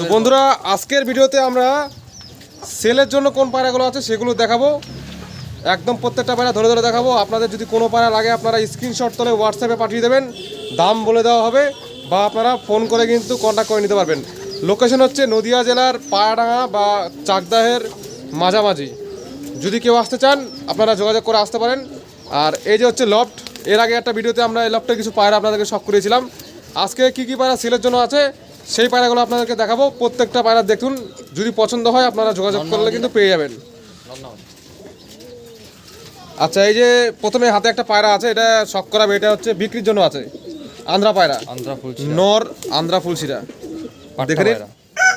তো বন্ধুরা আজকের ভিডিওতে আমরা সেলের জন্য কোন পায়রাগুলো আছে সেগুলো দেখাবো। একদম প্রত্যেকটা পায়রা ধরে ধরে দেখাবো। আপনাদের যদি কোনো পায়রা লাগে আপনারা স্ক্রিনশট তোলে হোয়াটসঅ্যাপে পাঠিয়ে দেবেন। দাম বলে দেওয়া হবে বা আপনারা ফোন করে কিন্তু কন্ট্যাক্ট করে নিতে পারবেন। লোকেশন হচ্ছে নদিয়া জেলার পায়াডাঙ্গা বা চাকদাহের মাঝামাঝি। যদি কেউ আসতে চান আপনারা যোগাযোগ করে আসতে পারেন। আর এই যে হচ্ছে লফট এর আগে একটা ভিডিওতে আমরা এই লফটের কিছু পায়রা আপনাদেরকে শখ করেছিলাম আজকে কি কি পায়রা সেলের জন্য আছে? সেই পায়রাগুলো আপনাদেরকে দেখাবো। প্রত্যেকটা পায়রা দেখুন যদি পছন্দ হয় আপনারা যোগাযোগ করলে কিন্তু পেয়ে যাবেন। আচ্ছা এই যে প্রথমে হাতে একটা পায়রা আছে এটা শখ করাবে এটা হচ্ছে বিক্রির জন্য আছে। আন্ধ্রা পায়রা। আন্ধ্রা ফুল নর আন্ধ্রা ফুলশিরা। দেখে নিন।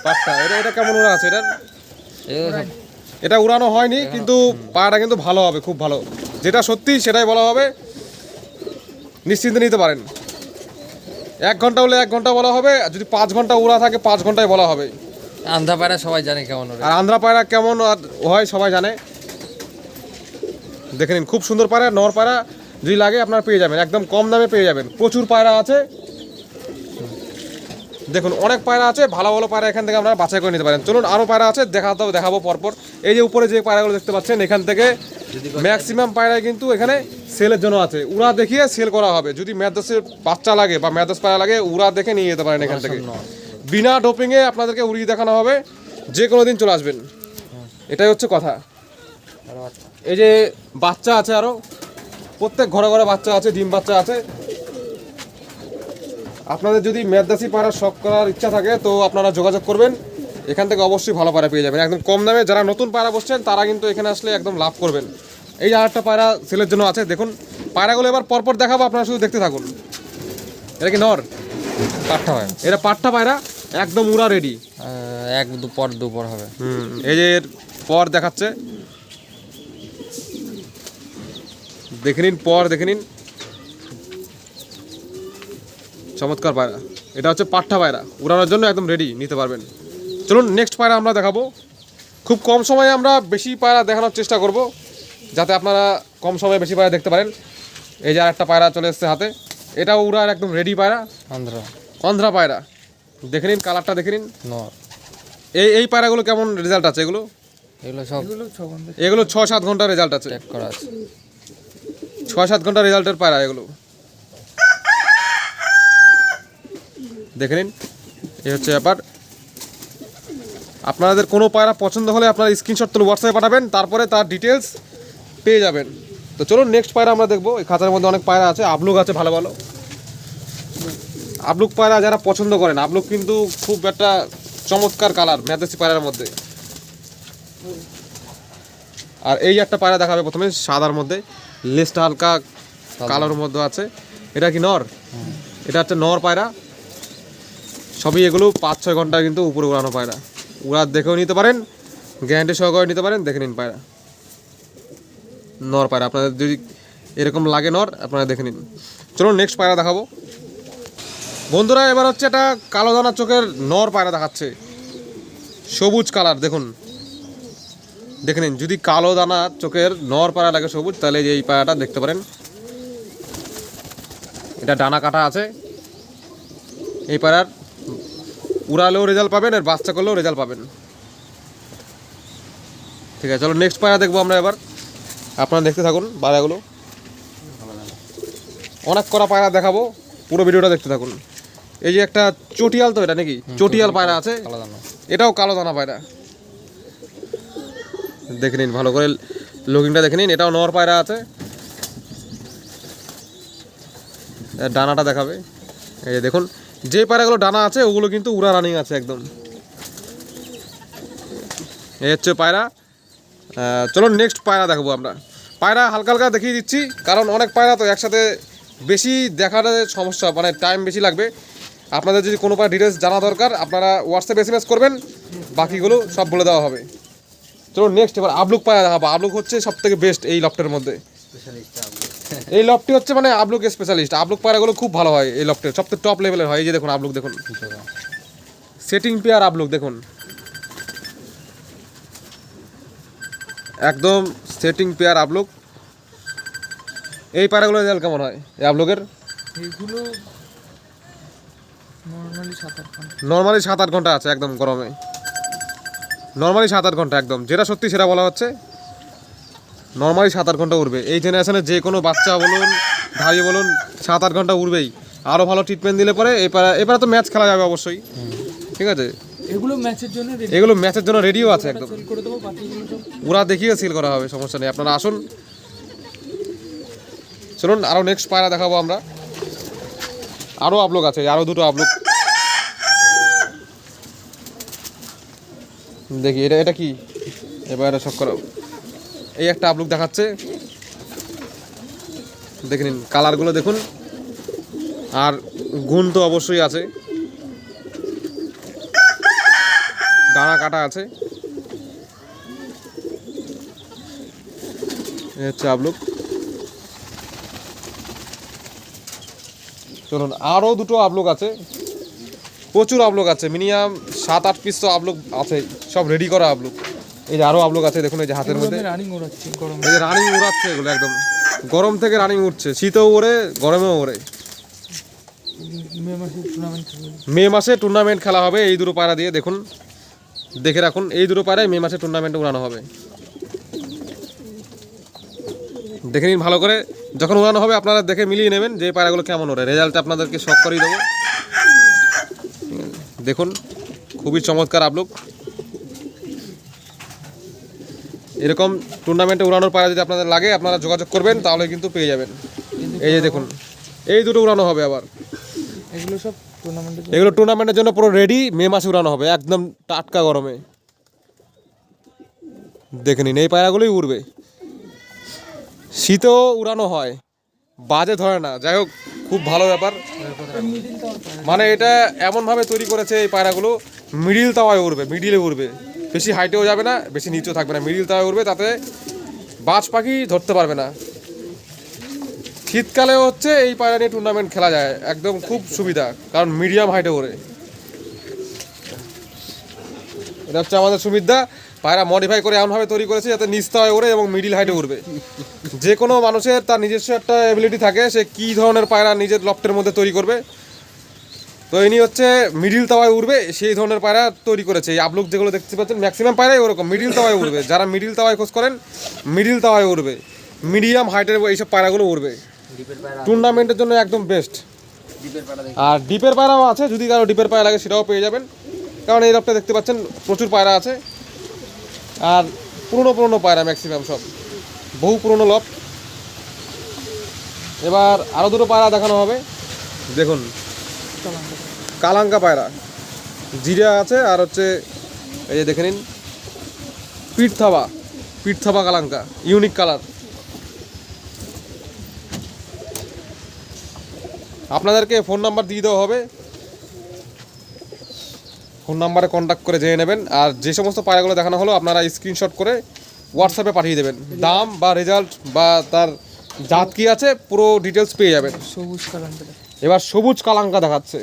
পাট্টা এটা এটা কেমন ওরা আছে এটা? এটা উড়ানো হয়নি কিন্তু পায়রাটা কিন্তু ভালো হবে খুব ভালো। যেটা সত্যি সেটাই বলা হবে। নিশ্চিন্তে নিতে পারেন। এক ঘণ্টা হলে এক ঘণ্টা বলা হবে আর যদি পাঁচ ঘণ্টা উড়া থাকে পাঁচ ঘন্টায় বলা হবে। আন্ধ্রা পায়রা সবাই জানে কেমন আর আন্ধ্রা পায়রা কেমন আর হয় সবাই জানে। দেখে নিন খুব সুন্দর পায়রা নর পায়রা যদি লাগে আপনারা পেয়ে যাবেন একদম কম দামে পেয়ে যাবেন। প্রচুর পায়রা আছে। দেখুন অনেক পায়রা আছে ভালো ভালো পায়রা এখান থেকে আপনারা বাছাই করে নিতে পারেন। চলুন আরও পায়রা আছে দেখাতে দেখাবো পরপর। এই যে উপরে যে পায়রাগুলো দেখতে পাচ্ছেন এখান থেকে ম্যাক্সিমাম পায়রা কিন্তু এখানে সেলের জন্য আছে। উড়া দেখিয়ে সেল করা হবে। যদি ম্যাদাসের বাচ্চা লাগে বা ম্যাদাস পায়া লাগে উড়া দেখে নিয়ে যেতে পারেন এখান থেকে। বিনা ডোপিংয়ে আপনাদেরকে উড়িয়ে দেখানো হবে। যে কোনো দিন চলে আসবেন। এটাই হচ্ছে কথা। এই যে বাচ্চা আছে আরও প্রত্যেক ঘরে ঘরে বাচ্চা আছে ডিম বাচ্চা আছে। আপনাদের যদি মেদদাসি পাড়ার শখ করার ইচ্ছা থাকে তো আপনারা যোগাযোগ করবেন। এখান থেকে অবশ্যই ভালো পায়রা পেয়ে যাবেন। একদম কম দামে যারা নতুন পায়রা বসছেন তারা কিন্তু এখানে আসলে একদম লাভ করবেন। এই যে আরেকটা পায়রা সেলের জন্য আছে। দেখুন পায়রাগুলো এবার পরপর দেখাবো আপনারা শুধু দেখতে থাকুন। এটা কি নর? পাঠা হয় এটা পাট্টা পায়রা একদম উড়া রেডি এক দুপর দুপর হবে। হুম এই যে এর পর দেখাচ্ছে। দেখে নিন পর দেখে নিন। চমৎকার পায়রা। এটা হচ্ছে পাট্টা পায়রা। উড়ানোর জন্য একদম রেডি নিতে পারবেন। চলুন নেক্সট পায়রা আমরা দেখাবো। খুব কম সময়ে আমরা বেশি পায়রা দেখানোর চেষ্টা করব। যাতে আপনারা কম সময়ে বেশি পায়রা দেখতে পারেন। এই যে আর একটা পায়রা চলে এসছে হাতে। এটাও উড়ার একদম রেডি পায়রা। আন্ধ্রা। অন্ধ্রা পায়রা। দেখে নিন কালারটা দেখে নিন। এই এই পায়রাগুলো কেমন রেজাল্ট আছে এগুলো? এগুলো সব এগুলো ছ সাত ঘণ্টা রেজাল্ট আছে। চেক করা আছে। ছয় সাত ঘণ্টা রেজাল্টের পায়রা এগুলো। দেখে নিন এই হচ্ছে ব্যাপার। আপনাদের কোনো পায়রা পছন্দ হলে আপনারা স্ক্রিনশট তুলে হোয়াটসঅ্যাপে পাঠাবেন তারপরে তার ডিটেলস পেয়ে যাবেন। তো চলুন নেক্সট পায়রা আমরা দেখব। এই খাঁচার মধ্যে অনেক পায়রা আছে। আবলুক আছে ভালো ভালো। আবলুক পায়রা যারা পছন্দ করেন আবলুক কিন্তু খুব একটা চমৎকার কালার মেদাসি পায়রার মধ্যে। আর এই একটা পায়রা দেখাবে প্রথমে সাদার মধ্যে। লেজটা হালকা কালোর মধ্যে আছে। এটা কি নর? এটা হচ্ছে নর পায়রা। সবই এগুলো পাঁচ ছয় ঘণ্টা কিন্তু উপরে উড়ানো পায়রা। উড়ার দেখেও নিতে পারেন গ্যারান্টি সহকারে নিতে পারেন দেখে নিন পায়রা। নর পায়রা। আপনাদের যদি এরকম লাগে নর, আপনারা দেখে নিন। চলুন নেক্সট পায়রা দেখাবো। বন্ধুরা, এবার হচ্ছে একটা কালো দানা চোখের নর পায়রা দেখাচ্ছে। সবুজ কালার, দেখুন। দেখে নিন, যদি কালো দানা চোখের নর পাড়া লাগে সবুজ, তাহলে এই পায়রাটা দেখতে পারেন। এটা ডানা কাটা আছে। এই পাড়ার উড়ালেও রেজাল্ট পাবেন, আর বাচ্চা করলেও রেজাল্ট পাবেন। ঠিক আছে, চলো নেক্সট পায়রা দেখব আমরা এবার। আপনারা দেখতে থাকুন পায়রাগুলো অনেক করা পায়রা দেখাবো পুরো ভিডিওটা দেখতে থাকুন। এই যে একটা চটিয়াল তো এটা নাকি? চটিয়াল পায়রা আছে। এটাও কালো দানা পায়রা। দেখে নিন ভালো করে লুকিংটা দেখে নিন এটাও নর পায়রা আছে। ডানাটা দেখাবে। এই যে দেখুন যে পায়রাগুলো ডানা আছে ওগুলো কিন্তু উড়া রানিং আছে একদম। এই হচ্ছে পায়রা। চলুন নেক্সট পায়রা দেখাবো আমরা। পায়রা হালকা হালকা দেখিয়ে দিচ্ছি কারণ অনেক পায়রা তো একসাথে বেশি দেখার সমস্যা মানে টাইম বেশি লাগবে। আপনাদের যদি কোনো পায়রা ডিটেলস জানা দরকার আপনারা হোয়াটসঅ্যাপ এস করবেন বাকিগুলো সব বলে দেওয়া হবে। চলো নেক্সট এবার আবলুক পায়রা দেখাবো। আবলুক হচ্ছে সব থেকে বেস্ট এই লফটের মধ্যে। এই লফটি হচ্ছে মানে আবলুক স্পেশালিস্ট আবলুক পায়রাগুলো খুব ভালো হয় এই লফটের সব থেকে টপ লেভেলের হয়। এই যে দেখুন আবলুক দেখুন। সেটিং পেয়ার আবলুক দেখুন। একদম সেটিং পেয়ার আবলুক এই পায়রাগুলো রেজাল্ট কেমন হয়? এই আবলুকের এগুলো নর্মালি সাত আট ঘণ্টা। আছে একদম গরমে। নর্মালি সাত আট ঘণ্টা একদম। যেটা সত্যি সেটা বলা হচ্ছে নর্মালি সাত আট ঘণ্টা উঠবে এই জেনারেশনে যে কোনো বাচ্চা বলুন ভাই বলুন সাত আট ঘণ্টা উঠবেই আরও ভালো ট্রিটমেন্ট দিলে পরে এবারে এবারে তো ম্যাচ খেলা যাবে অবশ্যই। ঠিক আছে? এগুলো ম্যাচের জন্য এগুলো ম্যাচের জন্য রেডিও আছে একদম। ওরা দেখিয়ে সিল করা হবে সমস্যা নেই। আপনারা আসুন। চলুন আরও নেক্সট পায়রা দেখাবো আমরা। আরও আপলোক আছে আরও দুটো আপলোক দেখি এটা এটা কি? এবার সব করা। এই একটা আপলোক দেখাচ্ছে। দেখে নিন কালারগুলো দেখুন। আর গুণ তো অবশ্যই আছে। ডানা কাটা আছে। হচ্ছে আপলুক চলুন আরও দুটো আপলোক আছে। প্রচুর আপলোক আছে মিনিমাম সাত আট পিস তো আপলোক আছে সব রেডি করা আপলোক এই যে আরও আপলোক আছে দেখুন এই যে হাতের মধ্যে। রানিং গরম। এই যে রানিং উড়াচ্ছে এগুলো একদম। গরম থেকে রানিং উঠছে শীতেও ওড়ে গরমেও ওড়ে। মে মাসে টুর্নামেন্ট মে মাসে টুর্নামেন্ট খেলা হবে এই দুটো পায়রা দিয়ে দেখুন। দেখে রাখুন, এই দুটো পায়রায় মে মাসে টুর্নামেন্টে উড়ানো হবে। দেখে নিন ভালো করে, যখন উড়ানো হবে আপনারা দেখে মিলিয়ে নেবেন যে পায়রাগুলো কেমন ওড়ে। রেজাল্ট আপনাদেরকে শখ করিয়ে দেবো। দেখুন, খুবই চমৎকার আপলোক এরকম টুর্নামেন্টে উড়ানোর পায়রা যদি আপনাদের লাগে, আপনারা যোগাযোগ করবেন, তাহলে কিন্তু পেয়ে যাবেন। এই যে দেখুন, এই দুটো উড়ানো হবে আবার। এগুলো সব এগুলো টুর্নামেন্টের জন্য পুরো রেডি মে মাসে উড়ানো হবে, একদম টাটকা গরমে। দেখে নিন, এই পায়রাগুলোই উড়বে। শীতেও উড়ানো হয়, বাজে ধরে না। যাই হোক, খুব ভালো ব্যাপার। মানে এটা এমনভাবে তৈরি করেছে এই পায়রাগুলো মিডিল তাওয়ায় উড়বে মিডিলে উড়বে। বেশি হাইটেও যাবে না, বেশি নিচেও থাকবে না। মিডিল তাওয়ায় উড়বে, তাতে বাজ পাখি ধরতে পারবে না। শীতকালেও হচ্ছে এই পায়রা নিয়ে টুর্নামেন্ট খেলা যায়। একদম খুব সুবিধা, কারণ মিডিয়াম হাইটে ওড়ে। এটা হচ্ছে আমাদের সুবিধা, পায়রা মডিফাই করে এমনভাবে তৈরি করেছে যাতে নিচতলায় ওড়ে এবং মিডিল হাইটে উড়বে। যে কোনো মানুষের তার নিজস্ব একটা এবিলিটি থাকে, সে কী ধরনের পায়রা নিজের লফটের মধ্যে তৈরি করবে। তো ইনি হচ্ছে মিডিল তাওয়ায় উঠবে সেই ধরনের পায়রা তৈরি করেছে। এই আপলোক যেগুলো দেখতে পাচ্ছেন ম্যাক্সিমাম পায়রাই ওরকম মিডিল তাওয়ায় উঠবে যারা মিডিল তাওয়ায় খোঁজ করেন মিডিল তাওয়ায় উঠবে মিডিয়াম হাইটের এইসব পায়রাগুলো উঠবে টুর্নামেন্টের জন্য একদম বেস্ট আর ডিপের পায়রাও আছে যদি কারও ডিপের পায়রা লাগে সেটাও পেয়ে যাবেন। কারণ এই রকটা দেখতে পাচ্ছেন প্রচুর পায়রা আছে। আর পুরনো পুরনো পায়রা ম্যাক্সিমাম সব। বহু পুরনো লপ এবার আরও দুটো পায়রা দেখানো হবে। দেখুন কালাঙ্কা পায়রা। জিরা আছে আর হচ্ছে এই যে দেখে নিন পিঠ থাবা পিঠ থাবা কালাঙ্কা ইউনিক কালার আপনাদেরকে ফোন নাম্বার দিয়ে দেওয়া হবে। ফোন নাম্বারে কন্ট্যাক্ট করে জেনে নেবেন। আর যে সমস্ত পায়রাগুলো দেখানো হলো আপনারা স্ক্রিনশট করে হোয়াটসঅ্যাপে পাঠিয়ে দেবেন। দাম বা রেজাল্ট বা তার জাত কী আছে পুরো ডিটেলস পেয়ে যাবেন। সবুজ কালারটা এবার সবুজ কালাঙ্কা দেখাচ্ছে।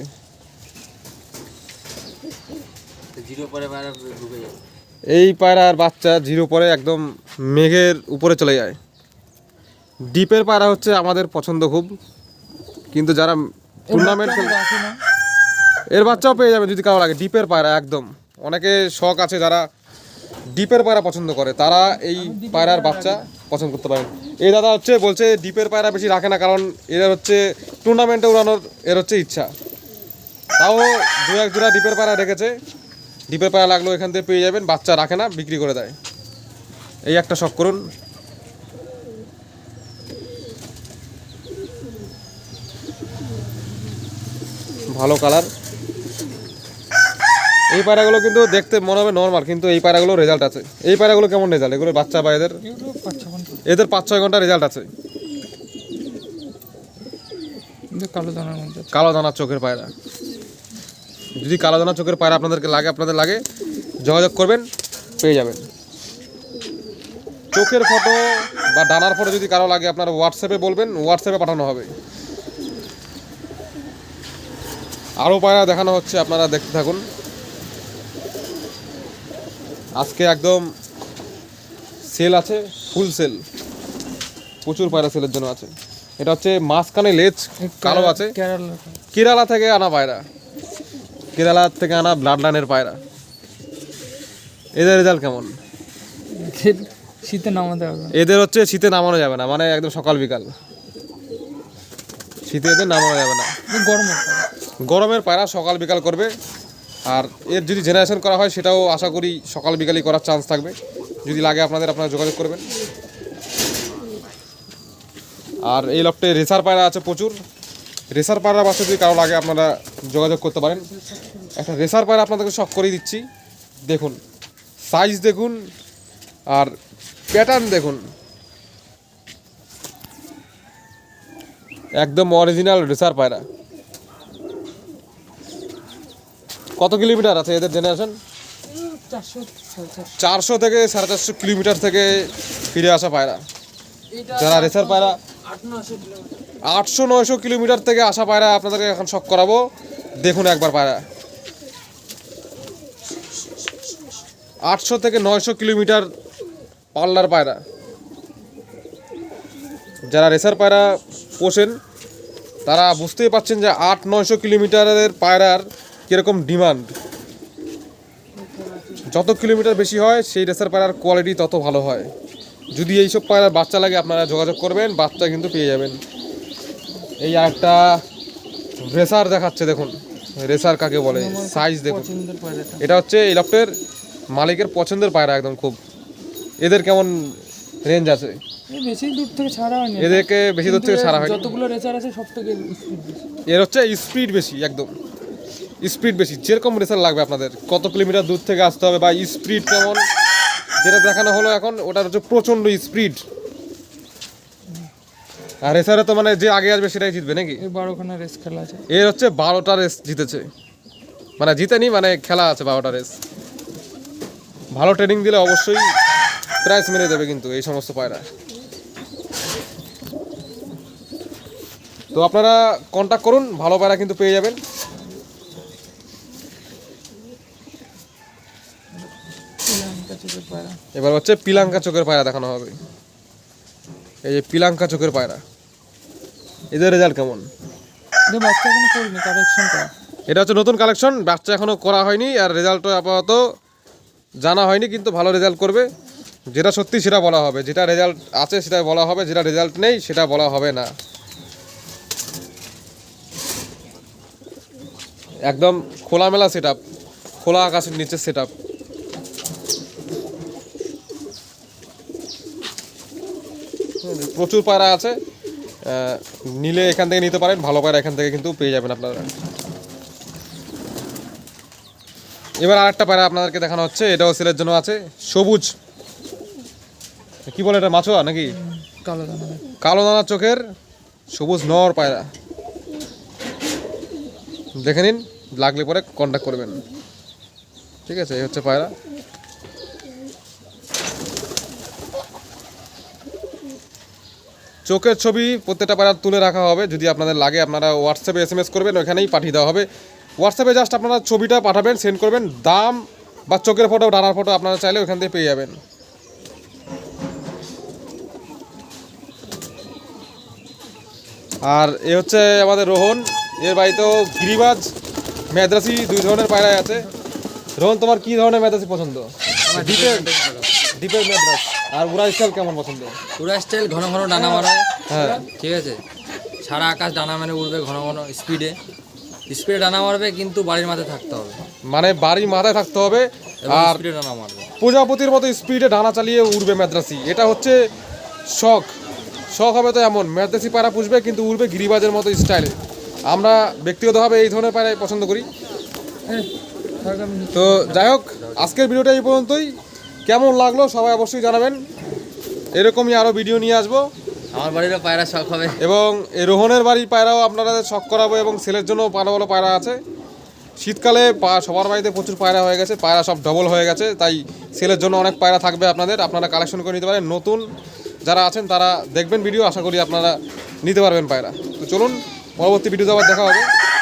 জিরো পরে বাইরে এই পায়রার বাচ্চা জিরো পরে একদম মেঘের উপরে চলে যায়। ডিপের পায়রা হচ্ছে আমাদের পছন্দ খুব। কিন্তু যারা টুর্নামেন্ট এর বাচ্চাও পেয়ে যাবে যদি কারও লাগে ডিপের পায়রা একদম। অনেকে শখ আছে যারা ডিপের পায়রা পছন্দ করে তারা এই পায়রার বাচ্চা পছন্দ করতে পারেন এই দাদা হচ্ছে বলছে ডিপের পায়রা বেশি রাখে না কারণ এর হচ্ছে টুর্নামেন্টে উড়ানোর এর হচ্ছে ইচ্ছা। তাও দু এক জোড়া ডিপের পায়রা রেখেছে। ডিপের পায়রা লাগল এখান থেকে পেয়ে যাবেন বাচ্চা রাখে না বিক্রি করে দেয়। এই একটা শখ করুন। ভালো কালার এই পায়রাগুলো কিন্তু দেখতে মনে হবে নর্মাল কিন্তু এই পায়রাগুলো রেজাল্ট আছে। এই পায়রাগুলো কেমন রেজাল্ট এগুলো বাচ্চা বা এদের? এদের পাঁচ ছয় ঘণ্টা রেজাল্ট আছে। কালো দানার মধ্যে কালো দানার চোখের পায়রা। যদি কালো দানার চোখের পায়রা আপনাদেরকে লাগে আপনাদের লাগে যোগাযোগ করবেন পেয়ে যাবেন। চোখের ফটো বা ডানার ফটো যদি কারও লাগে আপনারা হোয়াটসঅ্যাপে বলবেন হোয়াটসঅ্যাপে পাঠানো হবে। আরও পায়রা দেখানো হচ্ছে আপনারা দেখতে থাকুন। আজকে একদম সেল আছে ফুল সেল। প্রচুর পায়রা সেলের জন্য আছে। এটা হচ্ছে মাঝখানে লেজ কালো আছে। কেরালা। থেকে আনা পায়রা। কেরালা থেকে আনা ব্লাড লাইনের পায়রা। এদের রেজাল্ট কেমন? শীতে নামাতে হবে। এদের হচ্ছে শীতে নামানো যাবে না মানে একদম সকাল বিকাল। শীতে এদের নামানো যাবে না। গরম গরমের পায়রা সকাল বিকাল করবে। আর এর যদি জেনারেশন করা হয়, সেটাও আশা করি সকাল বিকালই করার চান্স থাকবে। যদি লাগে আপনাদের, আপনারা যোগাযোগ করবেন। আর এই লফটে রেসার পায়রা আছে প্রচুর। রেসার পায়রা বাসে যদি কারও লাগে, আপনারা যোগাযোগ করতে পারেন। একটা রেসার পায়রা আপনাদেরকে শখ করেই দিচ্ছি। দেখুন সাইজ দেখুন, আর প্যাটার্ন দেখুন। একদম অরিজিনাল রেসার পায়রা। কত কিলোমিটার আছে এদের জেনারেশন? চারশো থেকে সাড়ে চারশো কিলোমিটার থেকে ফিরে আসা পায়রা। যারা রেসার পায়রা আটশো নয়শো কিলোমিটার থেকে আসা পায়রা আপনাদেরকে এখন শখ করাবো। দেখুন একবার পায়রা। আটশো থেকে নয়শো কিলোমিটার পাল্লার পায়রা। যারা রেসার পায়রা পোষেন তারা বুঝতেই পারছেন যে আট নয়শো কিলোমিটারের পায়রার কীরকম ডিমান্ড? যত কিলোমিটার বেশি হয় সেই রেসার পায়রার কোয়ালিটি তত ভালো হয়। যদি এইসব পায়রার বাচ্চা লাগে আপনারা যোগাযোগ করবেন বাচ্চা কিন্তু পেয়ে যাবেন। এই একটা রেসার দেখাচ্ছে দেখুন। রেসার কাকে বলে? সাইজ দেখুন। এটা। হচ্ছে এই লফটের মালিকের পছন্দের পায়রা একদম খুব। এদের কেমন রেঞ্জ আছে? বেশি দূর থেকে ছাড়া হয়নি। এদেরকে বেশি দূর থেকে ছাড়া হয় যতগুলো রেসার আছে সব থেকে এর হচ্ছে স্পিড বেশি একদম। স্পিড বেশি। যেরকম রেসার লাগবে আপনাদের। কত কিলোমিটার দূর থেকে আসতে হবে বা স্পিড কেমন? যেটা দেখানো হলো এখন ওটা হচ্ছে প্রচণ্ড স্পিড। আর রেসারে তো মানে যে আগে আসবে সেটাই জিতবে নাকি? বারোখানা রেস খেলা আছে। এর হচ্ছে বারোটা রেস জিতেছে। মানে জিতেনি মানে খেলা আছে বারোটা রেস। ভালো ট্রেনিং দিলে অবশ্যই প্রাইস মেরে দেবে কিন্তু এই সমস্ত পায়রা। তো আপনারা কন্ট্যাক্ট করুন ভালো পায়রা কিন্তু পেয়ে যাবেন শ্রীলঙ্কা চোখের পায়রা এবার হচ্ছে পিলাঙ্কা চোখের পায়রা দেখানো হবে। এই যে পিলাঙ্কা চোখের পায়রা। এদের রেজাল্ট কেমন? বাচ্চা এখনও করিনি কারেকশন এটা হচ্ছে নতুন কালেকশন বাচ্চা এখনও করা হয়নি আর রেজাল্টও আপাতত জানা হয়নি কিন্তু ভালো রেজাল্ট করবে। যেটা সত্যি সেটা বলা হবে যেটা রেজাল্ট আছে সেটা বলা হবে যেটা রেজাল্ট নেই সেটা বলা হবে না। একদম খোলামেলা সেট খোলা আকাশের নিচে সেট প্রচুর পায়রা আছে। নিলে এখান থেকে নিতে পারেন ভালো পায়রা এখান থেকে কিন্তু পেয়ে যাবেন আপনারা। এবার আর একটা পায়রা আপনাদেরকে দেখানো হচ্ছে এটাও সেলের জন্য আছে সবুজ। কি বলে এটা মাছোয়া নাকি? কালো দানা। কালো দানা চোখের সবুজ নর পায়রা। দেখে নিন লাগলে পরে কন্ট্যাক্ট করবেন। ঠিক আছে এই হচ্ছে পায়রা। চোখের ছবি প্রত্যেকটা পায়রা তুলে রাখা হবে। যদি আপনাদের লাগে আপনারা হোয়াটসঅ্যাপে এস এম এস করবেন ওইখানেই পাঠিয়ে দেওয়া হবে। হোয়াটসঅ্যাপে জাস্ট আপনারা ছবিটা পাঠাবেন সেন্ড করবেন। দাম বা চোখের ফটো ডানার ফটো আপনারা চাইলে ওখান থেকে পেয়ে যাবেন। আর এ হচ্ছে আমাদের রোহন। এর বাড়িতেও গিরিবাজ মেদ্রাসি দুই ধরনের পায়রাই আছে। রোহন তোমার কি ধরনের মেদ্রাসি পছন্দ? ডিপের মেদ্রাস আর উড়া স্টাইল কেমন পছন্দ? পুরা স্টাইল ঘন ঘন ডানা মারায় হ্যাঁ। ঠিক আছে? সারা আকাশ ডানা মেরে উড়বে ঘন ঘন স্পিডে স্পিডে ডানা মারবে কিন্তু বাড়ির মাঝে থাকতে হবে। মানে বাড়ির মাথায় থাকতে হবে আর স্পিডে ডানা মারবে। প্রজাপতির মতো স্পিডে ডানা চালিয়ে উড়বে মেদ্রাসি। এটা হচ্ছে শখ। শখ হবে তো এমন মেদ্রাসি পায়রা পুষবে কিন্তু উড়বে গিরিবাজের মতো স্টাইলে আমরা ব্যক্তিগতভাবে এই ধরনের পায়রাই পছন্দ করি। থাক তো যাই হোক আজকের ভিডিওটা এই পর্যন্তই। কেমন লাগল সবাই অবশ্যই জানাবেন। এরকমই আরও ভিডিও নিয়ে আসব। আমার বাড়িরও পায়রা শখ হবে। এবং এই রোহনের বাড়ির পায়রাও আপনারা শখ করাবো এবং ছেলের জন্য ভালো ভালো পায়রা আছে। শীতকালে পা- সবার বাড়িতে প্রচুর পায়রা হয়ে গেছে পায়রা সব ডবল হয়ে গেছে তাই ছেলের জন্য অনেক পায়রা থাকবে আপনাদের। আপনারা কালেকশন করে নিতে পারেন। নতুন যারা আছেন তারা দেখবেন ভিডিও আশা করি আপনারা নিতে পারবেন পায়রা। তো চলুন পরবর্তী ভিডিওতে আবার দেখা হবে।